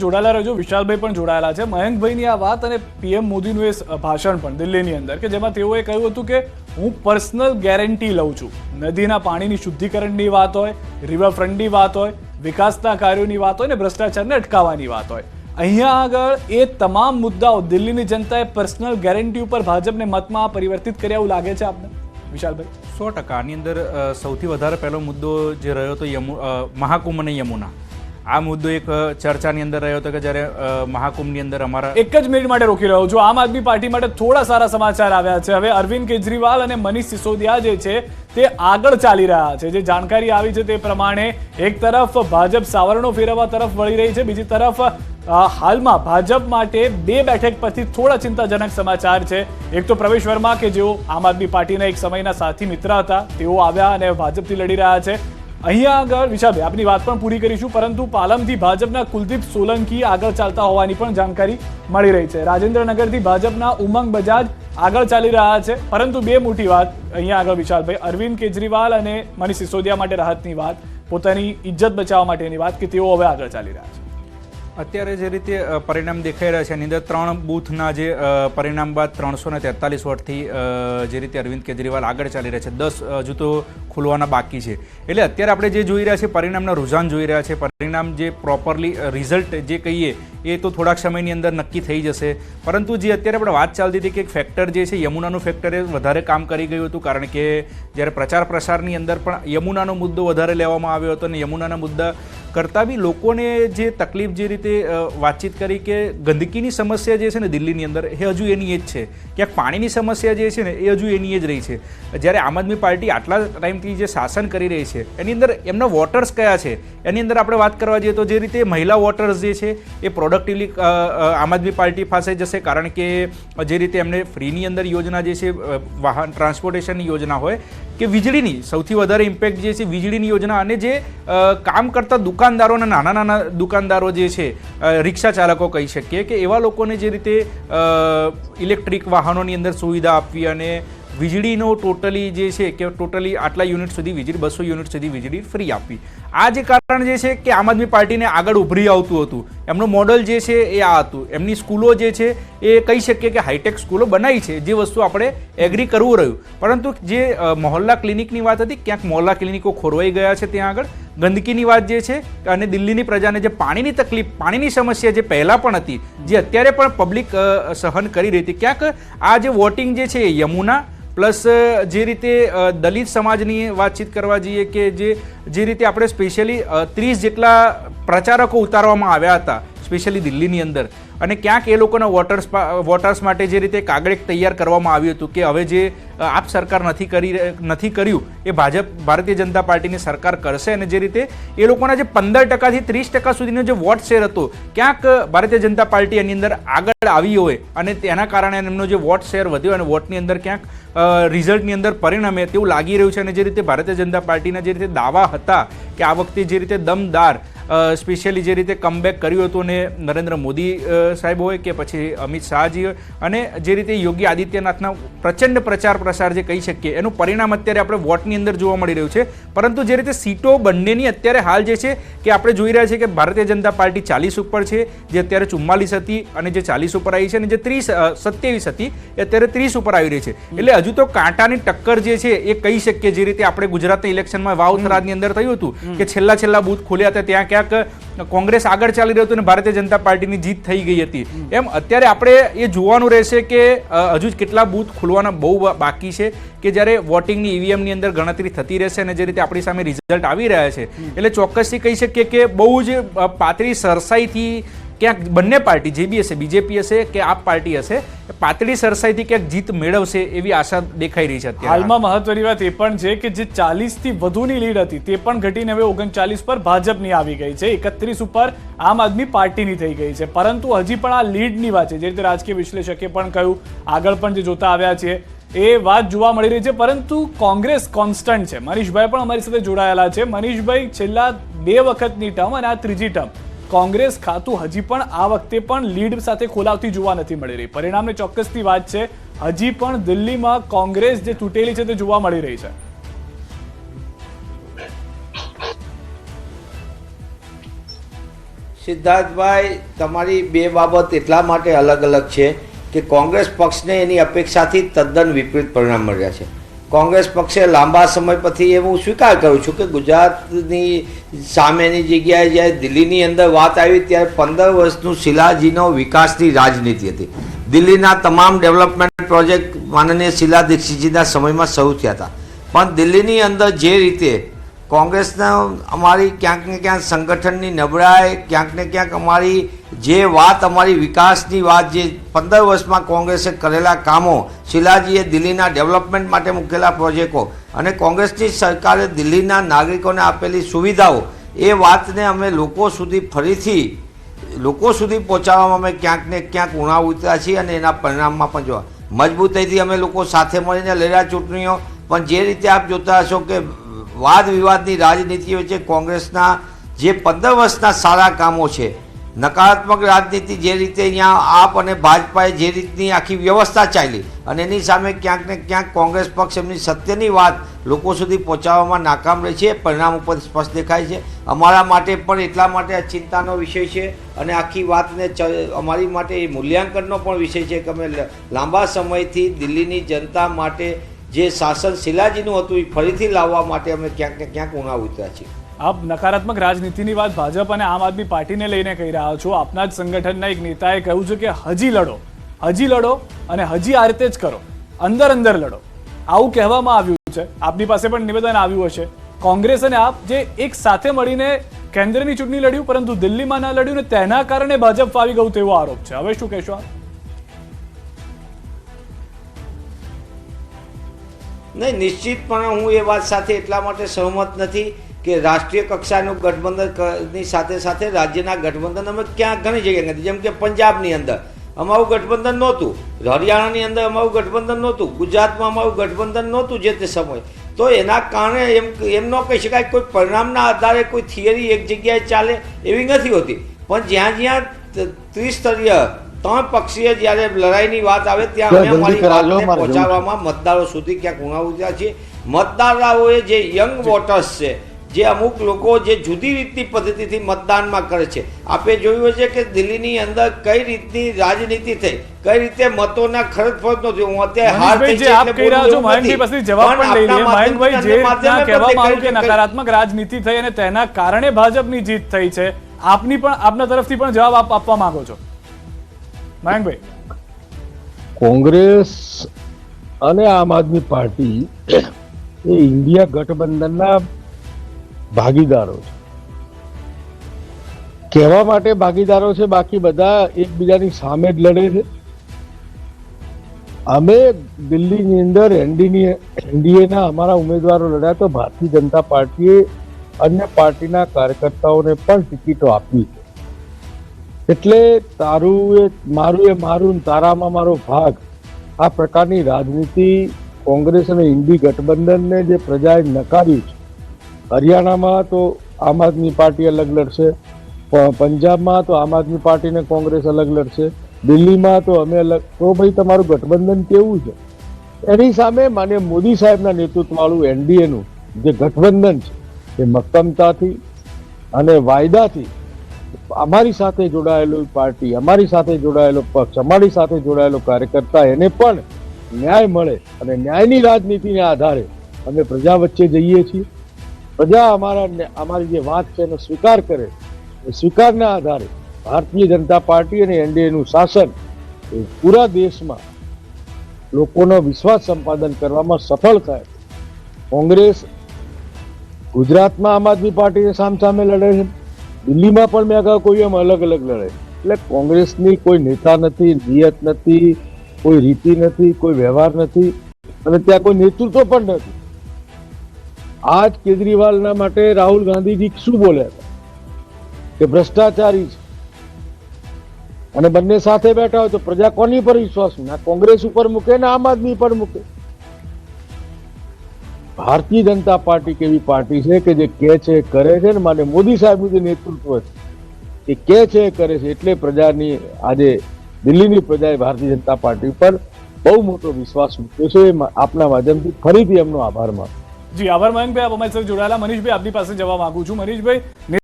જોડાયેલા રહેજો વિશાલભાઈ પણ જોડાયેલા છે. મયંકભાઈની આ વાત અને પીએમ મોદીનું એ ભાષણ પણ દિલ્હીની અંદર કે જેમાં તેઓએ કહ્યું હતું કે હું પર્સનલ ગેરંટી લઉં છું. નદીના પાણીની શુદ્ધિકરણની વાત હોય, રિવરફ્રન્ટની વાત હોય, વિકાસના કાર્યોની વાત હોય ને ભ્રષ્ટાચારને અટકાવવાની વાત હોય. અહીંયા આગળ એ તમામ મુદ્દાઓ દિલ્હીની જનતાએ પર્સનલ ગેરંટી ઉપર ભાજપને મતમાં પરિવર્તિત કર્યા એવું લાગે છે આપને? વિશાલભાઈ. સો ટકા આની અંદર સૌથી વધારે પહેલો મુદ્દો જે રહ્યો હતો યમુ મહાકુંભ અને યમુના. આ મુદ્દો એક ચર્ચાની અંદર રહ્યો હતો કે જ્યારે મહાકુંભની અંદર અમારા એક જ મિનિટ માટે રોકી રહ્યો છું. આમ આદમી પાર્ટી માટે થોડા સારા સમાચાર આવ્યા છે. હવે અરવિંદ કેજરીવાલ અને મનીષ સિસોદિયા જે છે, તે આગળ ચાલી રહ્યા છે. જે જાણકારી આવી છે તે પ્રમાણે એક તરફ ભાજપ સાવરણો ફેરવવા તરફ વળી રહી છે, બીજી તરફ હાલમાં ભાજપ માટે બે બેઠક પરથી થોડા ચિંતાજનક સમાચાર છે. એક તો પ્રવેશ વર્મા કે જેઓ આમ આદમી પાર્ટીના એક સમયના સાથી મિત્ર હતા, તેઓ આવ્યા અને ભાજપથી લડી રહ્યા છે. અહીંયા આગળ વિશાલભાઈ, આપની વાત પણ પૂરી કરીશું, પરંતુ પાલમથી ભાજપના કુલદીપ સોલંકી આગળ ચાલતા હોવાની પણ જાણકારી મળી રહી છે. રાજેન્દ્રનગરથી ભાજપના ઉમંગ બજાજ આગળ ચાલી રહ્યા છે. પરંતુ બે મોટી વાત અહીંયા આગળ વિશાલભાઈ, અરવિંદ કેજરીવાલ અને મનીષ સિસોદિયા માટે રાહતની વાત, પોતાની ઇજ્જત બચાવવા માટેની વાત કે તેઓ હવે આગળ ચાલી રહ્યા છે. અત્યારે જે રીતે પરિણામ દેખાઈ રહ્યા છે, એની અંદર ત્રણ બૂથના જે પરિણામ બાદ ત્રણસો ને તેતાલીસ વોટથી જે રીતે અરવિંદ કેજરીવાલ આગળ ચાલી રહ્યા છે. દસ જૂથો ખોલવાના બાકી છે. એટલે અત્યારે આપણે જે જોઈ રહ્યા છે પરિણામના રુઝાન જોઈ રહ્યા છે. પરિણામ જે પ્રોપરલી રિઝલ્ટ જે કહીએ એ તો થોડાક સમયની અંદર નક્કી થઈ જશે. પરંતુ જે અત્યારે આપણે વાત ચાલતી હતી કે એક ફેક્ટર જે છે, યમુનાનું ફેક્ટર એ વધારે કામ કરી ગયું હતું. કારણ કે જ્યારે પ્રચાર પ્રસારની અંદર પણ યમુનાનો મુદ્દો વધારે લેવામાં આવ્યો હતો અને યમુનાના મુદ્દા કરતાં બી લોકોને જે તકલીફ જે રીતે વાતચીત કરી કે ગંદકીની સમસ્યા જે છે ને દિલ્હીની અંદર, એ હજુ એની એ જ છે. ક્યાંક પાણીની સમસ્યા જે છે ને, એ હજુ એની જ રહી છે. જ્યારે આમ આદમી પાર્ટી આટલા ટાઈમથી જે શાસન કરી રહી છે, એની અંદર એમના વોટર્સ કયા છે? એની અંદર આપણે વાત કરવા જઈએ તો જે રીતે મહિલા વોટર્સ જે છે, એ પ્રોડક્ટિવલી આમ આદમી પાર્ટી પાસે જશે, કારણ કે જે રીતે એમને ફ્રીની અંદર યોજના જે છે વાહન ટ્રાન્સપોર્ટેશનની યોજના હોય, કે વીજળીની સૌથી વધારે ઇમ્પેક્ટ જે છે, વીજળીની યોજના અને જે કામ કરતા દુકાનદારો અને નાના નાના દુકાનદારો જે છે રિક્ષા ચાલકો કહી શકીએ કે એવા લોકોને જે રીતે ઇલેક્ટ્રિક વાહનોની અંદર સુવિધા આપવી અને વીજળીનો ટોટલી જે છે, કે ટોટલી આટલા યુનિટ સુધી વીજળી, બસો યુનિટ સુધી વીજળી ફ્રી આપવી. આ જે કારણ જે છે કે આમ આદમી પાર્ટીને આગળ ઉભરી આવતું હતું. એમનું મોડલ જે છે એ આ હતું. એમની સ્કૂલો જે છે એ કહી શકીએ કે હાઈટેક સ્કૂલો બનાવી છે, જે વસ્તુ આપણે એગ્રી કરવું રહ્યું. પરંતુ જે મોહલ્લા ક્લિનિકની વાત હતી, ક્યાંક મોહલ્લા ક્લિનિકો ખોરવાઈ ગયા છે ત્યાં આગળ. ગંદકીની વાત જે છે અને દિલ્હીની પ્રજાને જે પાણીની તકલીફ, પાણીની સમસ્યા જે પહેલાં પણ હતી, જે અત્યારે પણ પબ્લિક સહન કરી રહી હતી. ક્યાંક આ જે વોટિંગ જે છે એ યમુના પ્લસ જે રીતે દલિત સમાજની વાતચીત કરવા જઈએ કે જે જે રીતે આપણે સ્પેશિયલી ત્રીસ જેટલા પ્રચારકો ઉતારવામાં આવ્યા હતા, સ્પેશિયલી દિલ્હીની અંદર અને ક્યાંક એ લોકોના વોટર્સ વોટર્સ માટે જે રીતે કાગળ તૈયાર કરવામાં આવ્યું હતું કે હવે જે આપ સરકાર નથી કરી નથી કર્યું, એ ભાજપ, ભારતીય જનતા પાર્ટીની સરકાર કરશે અને જે રીતે એ લોકોના જે પંદર ટકાથી ત્રીસ ટકા સુધીનો જે વોટ શેર હતો, ક્યાંક ભારતીય જનતા પાર્ટી એની અંદર આગળ આવી હોય અને તેના કારણે એમનો જે વોટ શેર વધ્યો અને વોટની અંદર ક્યાંક રિઝલ્ટની અંદર પરિણમે તેવું લાગી રહ્યું છે અને જે રીતે ભારતીય જનતા પાર્ટીના જે રીતે દાવા હતા કે આ વખતે જે રીતે દમદાર સ્પેશિયલી જે રીતે કમબેક કર્યું હતું અને નરેન્દ્ર મોદી સાહેબ હોય કે પછી અમિત શાહજી હોય અને જે રીતે યોગી આદિત્યનાથના પ્રચંડ પ્રચાર પ્રસાર જે કહી શકીએ એનું પરિણામ અત્યારે આપણે વોટની અંદર જોવા મળી રહ્યું છે. પરંતુ જે રીતે સીટો બંનેની અત્યારે હાલ જે છે કે આપણે જોઈ રહ્યા છીએ કે ભારતીય જનતા પાર્ટી ચાલીસ ઉપર છે જે અત્યારે ચુમ્માલીસ હતી અને જે ચાલીસ ઉપર આવી છે અને જે ત્રીસ સત્યાવીસ હતી એ અત્યારે ત્રીસ ઉપર આવી રહી છે. એટલે હજુ તો કાંટાની ટક્કર જે છે એ કહી શકીએ જે રીતે આપણે ગુજરાતના ઇલેક્શનમાં વાવ થરાદની અંદર થયું હતું કે છેલ્લા છેલ્લા બૂથ ખોલ્યા હતા ત્યાં ક્યાંક કોંગ્રેસ આગળ ચાલી રહ્યું હતું અને ભારતીય જનતા પાર્ટીની જીત થઈ ગઈ હતી. એમ અત્યારે આપણે એ જોવાનું રહેશે કે હજુ જ કેટલા બૂથ ખુલવાના બહુ બાકી છે કે જ્યારે વોટિંગની ઈવીએમની અંદર ગણતરી થતી રહેશે અને જે રીતે આપણી સામે રિઝલ્ટ આવી રહ્યા છે. એટલે ચોક્કસથી કહી શકીએ કે બહુ જ પાતળી સરસાઈથી ક્યાંક બંને પાર્ટી જે બી હશે બીજેપી હશે કે આપ પાર્ટી હશે પાતળી સરસાઈથી ક્યાંક જીત મેળવશે એવી આશા દેખાઈ રહી છે હાલમાં મહત્વની વાત એ પણ છે કે જે ચાલીસથી વધુની લીડ હતી, તે પણ ઘટીને હવે ઓગણચાલીસ પર ભાજપની આવી ગઈ છે. એકત્રીસ ઉપર આમ આદમી પાર્ટીની થઈ ગઈ છે. પરંતુ હજી પણ આ લીડની વાત છે. જે રીતે રાજકીય વિશ્લેષકે પણ કહ્યું, આગળ પણ જે જોતા આવ્યા છે, એ વાત જોવા મળી રહી છે. પરંતુ કોંગ્રેસ કોન્સ્ટન્ટ છે. મનીષભાઈ પણ અમારી સાથે જોડાયેલા છે. મનીષભાઈ, છેલ્લા બે વખતની ટર્મ અને આ ત્રીજી ટર્મ. કોંગ્રેસ ખાતું હજી પણ આ વખતે પણ લીડ સાથે ખોલાવતી જોવા નથી મળી રહી. પરિણામે ચોક્કસથી વાત છે, હજી પણ દિલ્હીમાં કોંગ્રેસ જે તૂટેલી છે તે જોવા મળી રહી છે. સિદ્ધાર્થભાઈ, તમારી બે બાબત એટલા માટે અલગ અલગ છે કે કોંગ્રેસ પક્ષને એની અપેક્ષાથી તદ્દન વિપરીત પરિણામ મળ્યા છે. કોંગ્રેસ પક્ષે લાંબા સમય પછી એવું સ્વીકાર કરું છું કે ગુજરાતની સામેની જગ્યાએ જ્યારે દિલ્હીની અંદર વાત આવી ત્યારે પંદર વર્ષનું શિલાજીનો વિકાસની રાજનીતિ હતી. દિલ્હીના તમામ ડેવલપમેન્ટ પ્રોજેક્ટ માનનીય શિલા દીક્ષિતજીના સમયમાં શરૂ થયા હતા. પણ દિલ્હીની અંદર જે રીતે કોંગ્રેસના અમારી ક્યાંક ને ક્યાંક સંગઠનની નબળાઈ, ક્યાંક ને ક્યાંક અમારી જે વાત, અમારી વિકાસની વાત જે પંદર વર્ષમાં કોંગ્રેસે કરેલા કામો, શિલાજીએ દિલ્હીના ડેવલપમેન્ટ માટે મૂકેલા પ્રોજેક્ટો અને કોંગ્રેસની સરકારે દિલ્હીના નાગરિકોને આપેલી સુવિધાઓ, એ વાતને અમે લોકો સુધી ફરીથી, લોકો સુધી પહોંચાડવામાં અમે ક્યાંક ને ક્યાંક ઉણા ઉતર્યા છીએ અને એના પરિણામમાં પણ જોવા. મજબૂતાઈથી અમે લોકો સાથે મળીને લડ્યા ચૂંટણીઓ, પણ જે રીતે આપ જોતા હશો કે વાદ વિવાદની રાજનીતિ વચ્ચે કોંગ્રેસના જે પંદર વર્ષના સારા કામો છે, નકારાત્મક રાજનીતિ જે રીતે અહીંયા આપ અને ભાજપાએ જે રીતની આખી વ્યવસ્થા ચાલી અને એની સામે ક્યાંક ને ક્યાંક કોંગ્રેસ પક્ષ એમની સત્યની વાત લોકો સુધી પહોંચાડવામાં નાકામ રહે છે, પરિણામ ઉપર સ્પષ્ટ દેખાય છે. અમારા માટે પણ એટલા માટે આ ચિંતાનો વિષય છે અને આખી વાતને અમારી માટે મૂલ્યાંકનનો પણ વિષય છે કે અમે લાંબા સમયથી દિલ્હીની જનતા માટે જે શાસન શિલાજીનું હતું એ ફરીથી લાવવા માટે અમે ક્યાંક ને ક્યાંક ઉણા ઉતર્યા છીએ. આપ નકારાત્મક રાજનીતિની વાત ભાજપ અને આમ આદમી પાર્ટીને લઈને કહી રહ્યા છો. આપના જ સંગઠનના એક નેતાએ કહ્યું છે કે હજી લડો હજી લડો અને હજી આ રીતે જ કરો. અંદર અંદર લડો. આવું કહેવામાં આવ્યું છે. આપની પાસે પણ નિવેદન આવ્યું હશે. કોંગ્રેસ અને આપ જે એક સાથે મળીને કેન્દ્રની ચૂંટણી લડ્યું, પરંતુ દિલ્હીમાં ના લડ્યું ને તેના કારણે ભાજપ ફાવી ગયું તેવો આરોપ છે. હવે શું કહેશો આપ? નહીં, નિશ્ચિતપણે હું એ વાત સાથે એટલા માટે સહમત નથી કે રાષ્ટ્રીય કક્ષાનું ગઠબંધનની સાથે સાથે રાજ્યના ગઠબંધન અમે ક્યાં ઘણી જગ્યાએ નથી. જેમ કે પંજાબની અંદર અમારું ગઠબંધન નહોતું, હરિયાણાની અંદર અમારું ગઠબંધન નહોતું, ગુજરાતમાં અમારું ગઠબંધન નહોતું જે તે સમયે. તો એના કારણે એમ એમ ન કહી શકાય કોઈ પરિણામના આધારે કોઈ થિયરી એક જગ્યાએ ચાલે એવી નથી હોતી. પણ જ્યાં જ્યાં ત્રિસ્તરીય ત્રણ પક્ષીય જ્યારે લડાઈની વાત આવે ત્યાં અમે અમારી વાતને. પહોંચાડવામાં મતદારો સુધી ક્યાંક ઉણાવ્યા છે. મતદારોએ જે યંગ વોટર્સ છે જે અમુક લોકો જે જુદી રીતની પદ્ધતિથી મતદાનમાં કરે છે. આપે જોયું છે કે દિલ્હીની અંદર કઈ રીતની રાજનીતિ થઈ કઈ રીતે મતોના ખર્ચ ફરજ નહોતી હું અત્યારે હાર થઈ જે છે આપ કહી રહ્યા છો નથી. પાસેથી જવાબ પણ લઈ લઈએ આપના જે રીતના કહેવામાં આવ્યું કે છે નકારાત્મક રાજનીતિ થઈ અને તેના કારણે ભાજપની જીત થઈ છે. આપની પણ આપના તરફથી પણ જવાબ આપ આપવા માંગો છો. મયંકભાઈ કોંગ્રેસ અને આમ આદમી પાર્ટી એ ઇન્ડિયા ગઠબંધનના ભાગીદારો છે. કહેવા માટે ભાગીદારો છે, બાકી બધા એકબીજાની સામે જ લડે છે. અમે દિલ્હીની અંદર એનડીની એનડીએના અમારા ઉમેદવારો લડ્યા તો ભારતીય જનતા પાર્ટીએ અન્ય પાર્ટીના કાર્યકર્તાઓને પણ ટિકિટો આપી છે. એટલે તારું એ મારું એ મારું તારામાં મારો ભાગ. આ પ્રકારની રાજનીતિ કોંગ્રેસ અને ઇન્ડી ગઠબંધનને જે પ્રજાએ નકારી છે. હરિયાણામાં તો આમ આદમી પાર્ટી અલગ લડશે. પંજાબમાં તો આમ આદમી પાર્ટીને કોંગ્રેસ અલગ લડશે. દિલ્હીમાં તો અમે અલગ, તો ભાઈ તમારું ગઠબંધન કેવું છે? એની સામે માન્ય મોદી સાહેબના નેતૃત્વવાળું એનડીએનું જે ગઠબંધન છે, એ મક્કમતાથી અને વાયદાથી અમારી સાથે જોડાયેલો પાર્ટી, અમારી સાથે જોડાયેલો પક્ષ, અમારી સાથે જોડાયેલો કાર્યકર્તા, એને પણ ન્યાય મળે અને ન્યાયની રાજનીતિને આધારે અમે પ્રજા વચ્ચે જઈએ છીએ. પ્રજા અમારા અમારી જે વાત છે એનો સ્વીકાર કરે, એ સ્વીકારના આધારે ભારતીય જનતા પાર્ટી અને એનડીએનું શાસન એ પૂરા દેશમાં લોકોનો વિશ્વાસ સંપાદન કરવામાં સફળ થાય. કોંગ્રેસ ગુજરાતમાં આમ આદમી પાર્ટીને સામસામે લડે છે. દિલ્હીમાં પણ મેં અગાઉ કોઈ એમ અલગ અલગ લડે. એટલે કોંગ્રેસની કોઈ નેતા નથી, નિયત નથી, કોઈ રીતિ નથી, કોઈ વ્યવહાર નથી અને ત્યાં કોઈ નેતૃત્વ પણ નથી. આજ કેજરીવાલના માટે રાહુલ ગાંધીજી શું બોલ્યા હતા કે ભ્રષ્ટાચારી છે. અને બંને સાથે બેઠા હોય તો પ્રજા કોની પર વિશ્વાસ? ના કોંગ્રેસ ઉપર મૂકે, ને આમ આદમી પર મૂકે. ભારતીય જનતા પાર્ટી કેવી પાર્ટી છે કે જે કે છે, કરે છે ને માને મોદી સાહેબનું જે નેતૃત્વ છે, એ કે છે, કરે છે, એટલે પ્રજાની આજે દિલ્હીની પ્રજાએ ભારતીય જનતા પાર્ટી પર બહુ મોટો વિશ્વાસ મૂક્યો છે. આપના માધ્યમથી ફરીથી એમનો આભાર માનું જી, આભાર મયંકભાઈ આપ અમારી સાથે જોડાયેલા. મનીષભાઈ, આપની પાસે જવા માંગુ છું. મનીષભાઈ